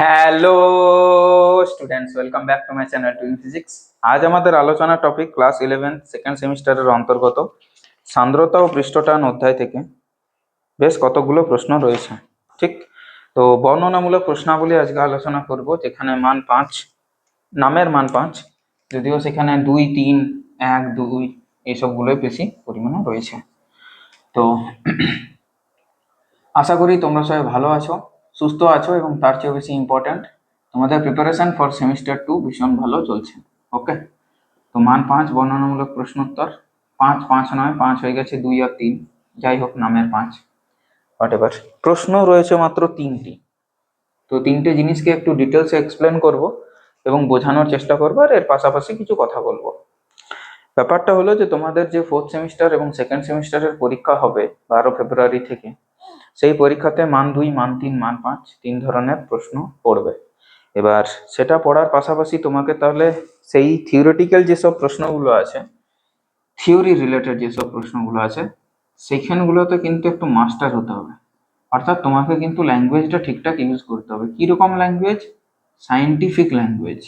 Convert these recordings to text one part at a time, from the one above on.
Hello students welcome back to my channel twin physics আজ আমাদের আলোচনা টপিক ক্লাস ইলেভেন সেকেন্ড সেমিস্টারের অন্তর্গত। সান্দ্রতা ও পৃষ্ঠটান অধ্যায় থেকে বেশ কতগুলো প্রশ্ন রয়েছে। ঠিক? তো বর্ণনামূলক প্রশ্নাবলী আজকে আলোচনা করব, যেখানে মান পাঁচ, নামের মান পাঁচ, যদিও সেখানে দুই, তিন, এক, দুই এইসবগুলোই বেশি পরিমাণে রয়েছে। তো আশা করি তোমরা সবাই ভালো আছো। সুস্থ আছো এবং তার চেয়েও বেশি ইম্পর্ট্যান্ট তোমাদের প্রিপারেশন ফর সেমিস্টার টু ভীষণ ভালো চলছে ওকে তো মান পাঁচ, বর্ণনামূলক প্রশ্নোত্তর, পাঁচ পাঁচ নয়, পাঁচ হয়ে গেছে দুই আর তিন, যাই হোক নামের পাঁচ। হোয়াট এভার প্রশ্ন রয়েছে মাত্র তিনটি। তো তিনটে জিনিসকে একটু ডিটেলসে এক্সপ্লেন করব এবং বোঝানোর চেষ্টা করব আর এর পাশাপাশি কিছু কথা বলব। ব্যাপারটা হলো যে তোমাদের যে ফোর্থ সেমিস্টার এবং সেকেন্ড সেমিস্টারের পরীক্ষা হবে, বারো ফেব্রুয়ারি থেকে সেই পরীক্ষাতে মান দুই, মান তিন, মান পাঁচ তিন ধরনের প্রশ্ন পড়বে। এবার সেটা পড়ার পাশাপাশি তোমাকে তাহলে সেই থিওরিটিক্যাল যেসব প্রশ্নগুলো আছে থিওরি রিলেটেড যেসব প্রশ্নগুলো আছে, সেখানগুলোতে কিন্তু একটু মাস্টার হতে হবে। অর্থাৎ তোমাকে কিন্তু ল্যাঙ্গুয়েজটা ঠিকঠাক ইউজ করতে হবে। কীরকম ল্যাঙ্গুয়েজ সায়েন্টিফিক ল্যাঙ্গুয়েজ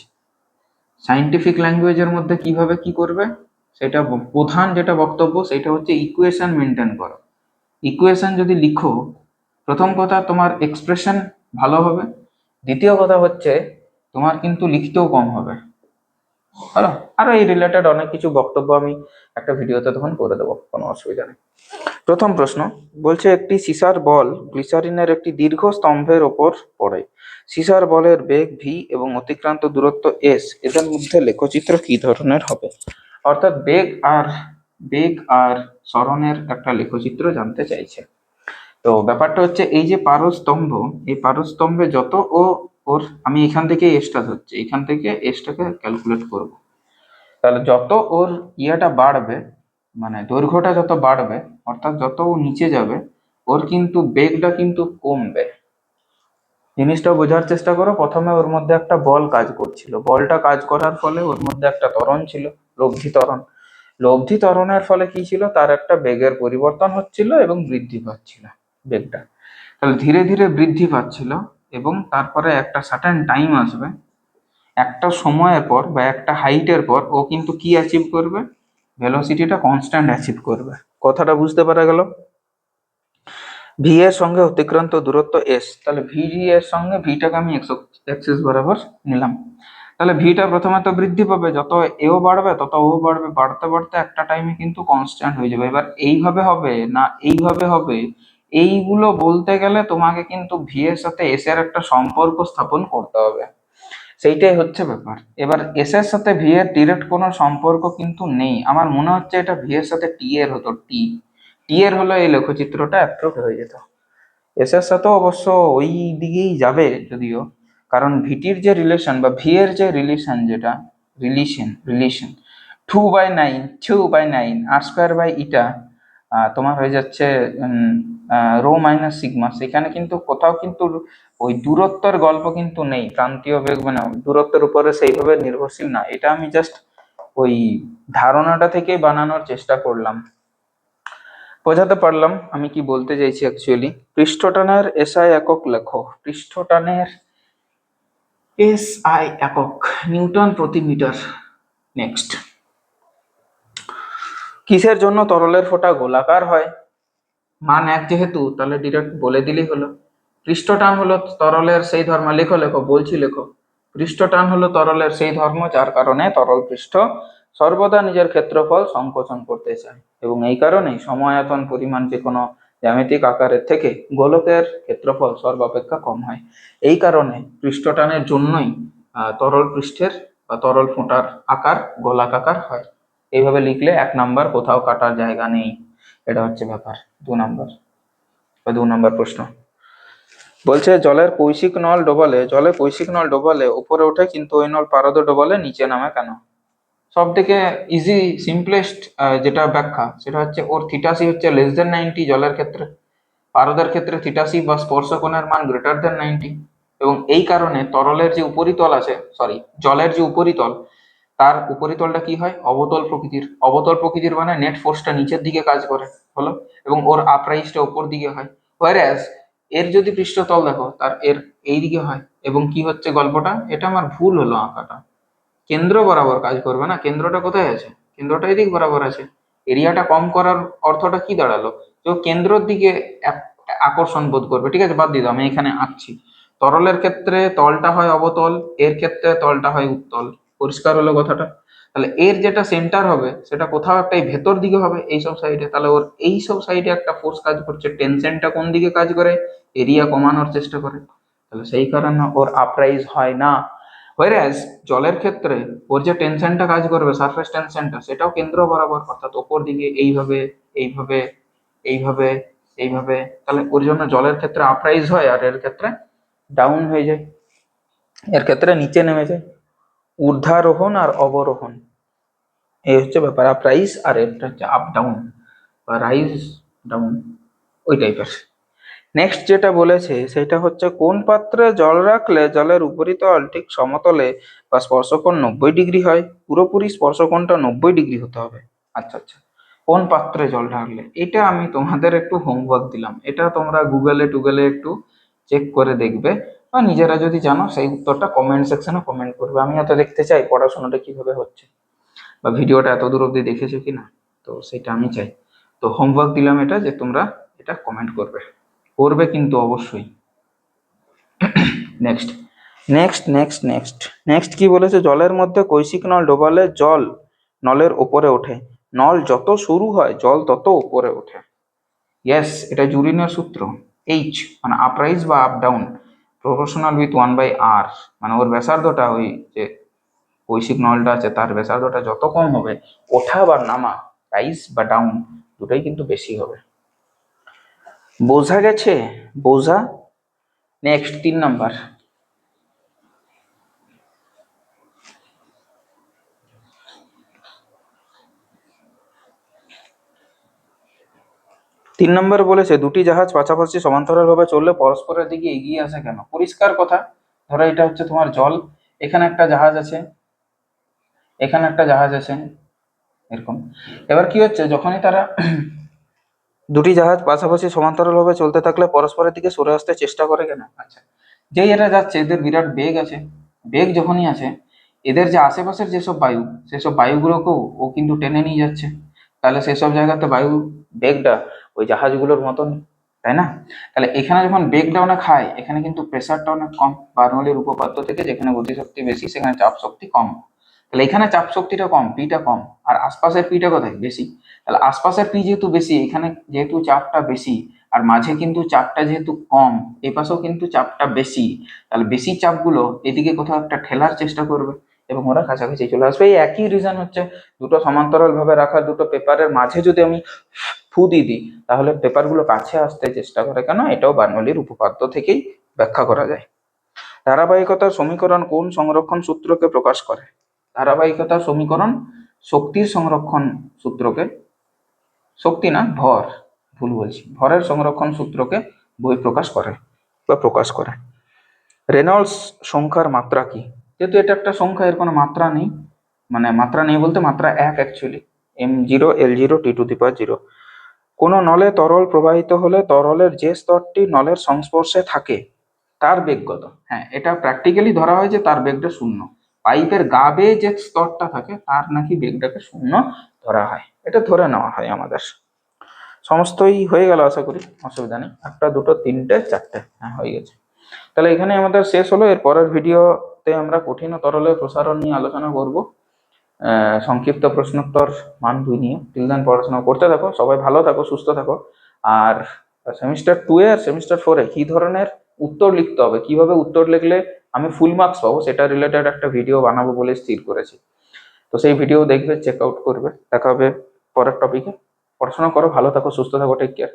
সায়েন্টিফিক ল্যাঙ্গুয়েজের মধ্যে কীভাবে কি করবে? সেটা প্রধান যেটা বক্তব্য, সেটা হচ্ছে ইকুয়েশন মেনটেন করো। ইকুয়েশন যদি লিখো প্রথম কথা, তোমার এক্সপ্রেশন ভালো হবে। দ্বিতীয় কথা হচ্ছে, তোমার কিন্তু লিখতেও কম হবে। হলো? আরও এই রিলেটেড অনেক কিছু বক্তব্য আমি একটা ভিডিওতে তখন করে দেবো, কোনো অসুবিধা নেই। প্রথম প্রশ্ন, বলছে একটি সিসার বল গ্লিসারিনের একটি দীর্ঘ স্তম্ভের ওপর পড়ে। সিসার বলের বেগ ভি এবং অতিক্রান্ত দূরত্ব এস এদের মধ্যে লেখচিত্র কি ধরনের হবে? অর্থাৎ বেগ আর বেগ আর সরণের একটা লেখচিত্র জানতে চাইছে। তো ব্যাপারটা হচ্ছে এই যে পারস্তম্ভ, এই পারস্তম্ভে যত ও ওর, আমি এখান থেকে এসটা ধরছি, এখান থেকে এসটাকে ক্যালকুলেট করব। তাহলে যত ওর ইয়েটা বাড়বে মানে দৈর্ঘ্যটা যত বাড়বে, অর্থাৎ যত ও নিচে যাবে, ওর কিন্তু বেগটা কিন্তু কমবে। জিনিসটা বোঝার চেষ্টা করো, প্রথমে ওর মধ্যে একটা বল কাজ করছিল। বলটা কাজ করার ফলে ওর মধ্যে একটা ত্বরণ ছিল, লব্ধি ত্বরণ। লব্ধি ত্বরণের ফলে কি ছিল? তার একটা বেগের পরিবর্তন হচ্ছিল এবং বৃদ্ধি পাচ্ছিল। বেগটা। তাহলে ধীরে ধীরে বৃদ্ধি পাচ্ছিল এবং তারপরে একটা সার্টেন টাইম আসবে, একটা সময়ের পর বা একটা হাইটের পর ও কিন্তু কি অ্যাচিভ করবে? ভেলোসিটিটা কনস্ট্যান্ট অ্যাচিভ করবে। কথাটা বুঝতে পারা গেল? ভি এর সঙ্গে অতিক্রান্ত দূরত্ব এস তাহলে ভি এর সঙ্গে ভিটাকে আমি এক্সিস বরাবর নিলাম। তাহলে ভিটা প্রথমে তো বৃদ্ধি পাবে, যত এও বাড়বে, তত ও বাড়বে, বাড়তে বাড়তে একটা টাইমে কিন্তু কনস্ট্যান্ট হয়ে যাবে। এবার এইভাবে হবে না এইভাবে হবে এইগুলো বলতে গেলে তোমাকে কিন্তু ভি এর সাথে এস এর একটা সম্পর্ক স্থাপন করতে হবে। সেইটাই হচ্ছে ব্যাপার। এবার এস এর সাথে ভি এর ডিরেক্ট কোনো সম্পর্ক কিন্তু নেই। আমার মনে হচ্ছে এটা ভি এর সাথে টি এর হতো টি টি এর হলো এই লেখচিত্রটা অ্যাপ্রুভ হয়ে যেত। এস এর অবশ্য ওই দিকেই যাবে যদিও। কারণ ভিটির যে রিলেশন বা ভি এর যে রিলেশন যেটা relation relation two by nine two by nine r square by eta তোমার হয়ে যাচ্ছে রো মাইনাস সিগমা, সেখানে কিন্তু কোথাও কিন্তু ওই দূরত্বের গল্প কিন্তু নেই প্রান্তীয় বেগ মানে দূরত্বের উপরে সেইভাবে নির্ভরশীল না। এটা আমি জাস্ট ওই ধারণাটা থেকে বানানোর চেষ্টা করলাম। বোঝাতে পারলাম আমি কি বলতে চাইছি অ্যাকচুয়ালি পৃষ্ঠটানের এসআই একক লেখো। পৃষ্ঠটানের এস আই একক, নিউটন প্রতি মিটার। নেক্সট কিসের জন্য তরলের ফোঁটা গোলাকার হয়? মান এক যেহেতু, তাহলে ডিরেক্ট বলে দিলেই হলো। পৃষ্ঠটান হলো তরলের সেই ধর্ম, লেখো লেখো, বলছি, লেখো। পৃষ্ঠটান হলো তরলের সেই ধর্ম, যার কারণে তরল পৃষ্ঠ সর্বদা নিজের ক্ষেত্রফল সংকোচন করতে চায়। এবং এই কারণেই সময়তন পরিমাণ যে কোনো জ্যামিতিক আকারের থেকে গোলকের ক্ষেত্রফল সর্বাপেক্ষা কম হয়। এই কারণে পৃষ্ঠটানের জন্যই তরল পৃষ্ঠের বা তরল ফোঁটার আকার গোলাকার হয়। এইভাবে লিখলে এক নাম্বার কোথাও কাটার জায়গা নেই। এটা হচ্ছে ব্যাপার, দু নম্বর বা দু নম্বর প্রশ্ন। বলছে, জলের কৈশিক নল ডোবালে জলে কৈশিক নল ডোবালে, উপরে ওঠে কিন্তু ওই নল পারদ ডোবালে, নিচে নামে কেন? সব থেকে ইজি সিম্পলেস্ট যেটা ব্যাখ্যা, সেটা হচ্ছে ওর থিটাসি হচ্ছে লেস দেন নাইনটি জলের ক্ষেত্রে। পারদের ক্ষেত্রে থিটাসি বা স্পর্শকোণের মান গ্রেটার দেন নাইনটি এবং এই কারণে তরলের যে উপরিতল আছে সরি জলের যে উপরিতল তার উপরিতলটা কি হয়? অবতল প্রকৃতির। অবতল প্রকৃতির মানে নেট ফোর্সটা নিচের দিকে কাজ করে, হলো? এবং ওর আপরাইজটা উপর দিকে হয়। হোয়ারাস এর যদি পৃষ্ঠতল দেখো, তার এর এইদিকে হয়। এবং কি হচ্ছে গল্পটা? এটা আমার ভুল হলো আঁকাটা। কেন্দ্র বরাবর কাজ করবে না। কেন্দ্রটা কোথায় আছে? কেন্দ্রটা এদিক বরাবর আছে। এরিয়াটা কম করার অর্থটা কি দাঁড়াল? ও কেন্দ্রর দিকে আকর্ষণ বোধ করবে। ঠিক আছে, বাদ দিয়ে আমি এখানে আঁকছি। তরলের ক্ষেত্রে তলটা হয় অবতল, এর ক্ষেত্রে তলটা হয় উত্তল। পরিষ্কার হলো কথাটা। তাহলে এর যেটা সেন্টার হবে, সেটা কোথাও একটা ভেতর দিকে হবে এই সব সাইডে তাহলে ওর এই সব সাইডে একটা ফোর্স কাজ করছে। টেনশনটা কোন দিকে কাজ করে? এরিয়া কমানোর চেষ্টা করে। তাহলে সেই কারণে ওর আপরাইজ হয় না। হোয়ারাজ জলের ক্ষেত্রে ওর যে টেনশনটা কাজ করবে সারফেস টেনশনটা সেটাও কেন্দ্র বরাবর, অর্থাৎ ওপর দিকে এইভাবে এইভাবে এইভাবে এইভাবে। তাহলে ওর জন্য জলের ক্ষেত্রে আপরাইজ হয় আর এর ক্ষেত্রে ডাউন হয়ে যায়। এর ক্ষেত্রে নিচে নেমে যায়। ঊর্ধ্বারোহণ আর অবরোহণ। এই হচ্ছে ব্যাপার। আপ রাইজ আর এটা হচ্ছে আপ ডাউন বা রাইজ ডাউন ওই টাইপের নেক্সট যেটা বলেছে, সেটা হচ্ছে কোন পাত্রে জল রাখলে জলের উপরিতল ঠিক সমতলে বা স্পর্শকোণ নব্বই ডিগ্রি হয়? পুরোপুরি স্পর্শকোণটা নব্বই ডিগ্রি হতে হবে। আচ্ছা আচ্ছা। কোন পাত্রে জল ঢাললে? এটা আমি তোমাদের একটু হোমওয়ার্ক দিলাম। এটা তোমরা গুগলে টুগলে একটু চেক করে দেখবে। বা নিজেরা যদি জানো, সেই উত্তরটা কমেন্ট সেকশনে কমেন্ট করবে। আমি হয়তো দেখতে চাই পড়াশোনাটা কীভাবে হচ্ছে বা ভিডিওটা এত দূর অবধি দেখেছ কি না তো সেটা আমি চাই। তো হোমওয়ার্ক দিলাম এটা যে তোমরা এটা কমেন্ট করবে। করবে কিন্তু অবশ্যই। Next next next next next কি বলেছে? জলের মধ্যে কৈশিক নল ডোবালে জল নলের ওপরে ওঠে। নল যত শুরু হয়, জল তত উপরে ওঠে। ইয়েস এটা জুরিনের সূত্র। এইচ মানে আপরাইজ বা up down professional with one by r মানে ওর ব্যাসার্ধটা ওই যে কৈশিক নলটা আছে, তার ব্যাসার্ধটা যত কম হবে, ওঠা বা নামা রাইজ বা ডাউন দুটোই কিন্তু বেশি হবে। বোঝা গেছে? বোঝা? নেক্সট তিন নাম্বার তিন নম্বর বলেছে, দুটি জাহাজ পাশাপাশি সমান্তরালভাবে চললে পরস্পরের দিকে এগিয়ে আসে কেন? পরিষ্কার কথা, ধরো এটা হচ্ছে তোমার জল, এখানে একটা জাহাজ আছে, এখানে একটা জাহাজ আছে, এরকম। এবার কি হচ্ছে, যখনই তারা দুটি জাহাজ পাশাপাশি সমান্তরালভাবে চলতে থাকলে পরস্পরের দিকে সরে আসতে চেষ্টা করে কেন? আচ্ছা যেই এরা যাচ্ছে, এদের বিরাট বেগ আছে, বেগ যখনই আছে, এদের যে আশেপাশের যেসব বায়ু, সেসব বায়ুগুলোকেও ও কিন্তু টেনে নিয়ে যাচ্ছে। তাহলে সেসব জায়গাতে বায়ু, বেগটা ওই জাহাজগুলোর মতন, তাই না? তাহলে এখানে যখন বেগ ডাউনে খায়, এখানে কিন্তু প্রেসারটা অনেক কম বার্নলির উপপাদ্য থেকে যেখানে গতিশক্তি বেশি, সেখানে চাপ শক্তি কম। তাহলে এখানে চাপ শক্তিটা কম পিটা কম, আর আশপাশের পিটা কোথায়? বেশি। তাহলে আশপাশের পি যেহেতু বেশি, এখানে যেহেতু চাপটা বেশি, আর মাঝে কিন্তু চাপটা যেহেতু কম, এপাশেও কিন্তু চাপটা বেশি, তাহলে বেশি চাপগুলো এদিকে কোথাও একটা ঠেলার চেষ্টা করবে। এবং ওরা কাছাকাছি চলে আসবে। এই একই রিজন হচ্ছে দুটো সমান্তরাল ভাবে রাখা, দুটো পেপারের মাঝে যদি আমি ফু দিয়ে দিই, তাহলে পেপারগুলো কাছে আসতে চেষ্টা করে কেন? এটাও বার্নলির উপপাদ্য থেকেই ব্যাখ্যা করা যায়। ধারাবাহিকতার সমীকরণ কোন সংরক্ষণ সূত্রকে প্রকাশ করে? ধারাবাহিকতার সমীকরণ শক্তির সংরক্ষণ সূত্রকে, শক্তি না, ভর, ভুল বলছি। ভরের সংরক্ষণ সূত্রকে বই প্রকাশ করে বা প্রকাশ করে। রেনল্ডস সংখ্যার মাত্রা কি? যেহেতু এটা একটা সংখ্যা, এর কোনো মাত্রা নেই। মানে মাত্রা নেই বলতে মাত্রা এক actually M zero L zero T to the power zero কোনো নলে তরল প্রবাহিত হলে তরলের যে স্তরটি নলের সংস্পর্শে থাকে, তার বেগ কত? হ্যাঁ এটা প্র্যাকটিক্যালি ধরা হয় যে তার বেগটা শূন্য। পাইপের গা বেয়ে যে স্তরটা থাকে, তার নাকি বেগটাকে শূন্য ধরা হয়। এটা ধরে নেওয়া হয় আমাদের। সমস্তই হয়ে গেল আশা করি, অসুবিধা নেই। একটা, দুটো, তিনটে, চারটে হ্যাঁ হয়ে গেছে। তাহলে এখানে আমাদের শেষ হলো। এর পরের ভিডিওতে আমরা কঠিন ও তরলের প্রসারণ নিয়ে আলোচনা করব। সংক্ষিপ্ত প্রশ্নোত্তর মান দুই নিয়ে। টিল দেন পড়াশোনা করতে থাকো, সবাই ভালো থাকো, সুস্থ থাকো। আর সেমিস্টার টু এ আর সেমিস্টার ফোরে কি ধরনের উত্তর লিখতে হবে? কীভাবে উত্তর লিখলে আমি ফুল মার্কস পাবো? সেটা রিলেটেড একটা ভিডিও বানাবো বলে স্থির করেছি। তো সেই ভিডিও দেখবে চেক আউট করবে। দেখা হবে পরের টপিকে পড়াশোনা করো, ভালো থাকো, সুস্থ থাকো টেক কেয়ার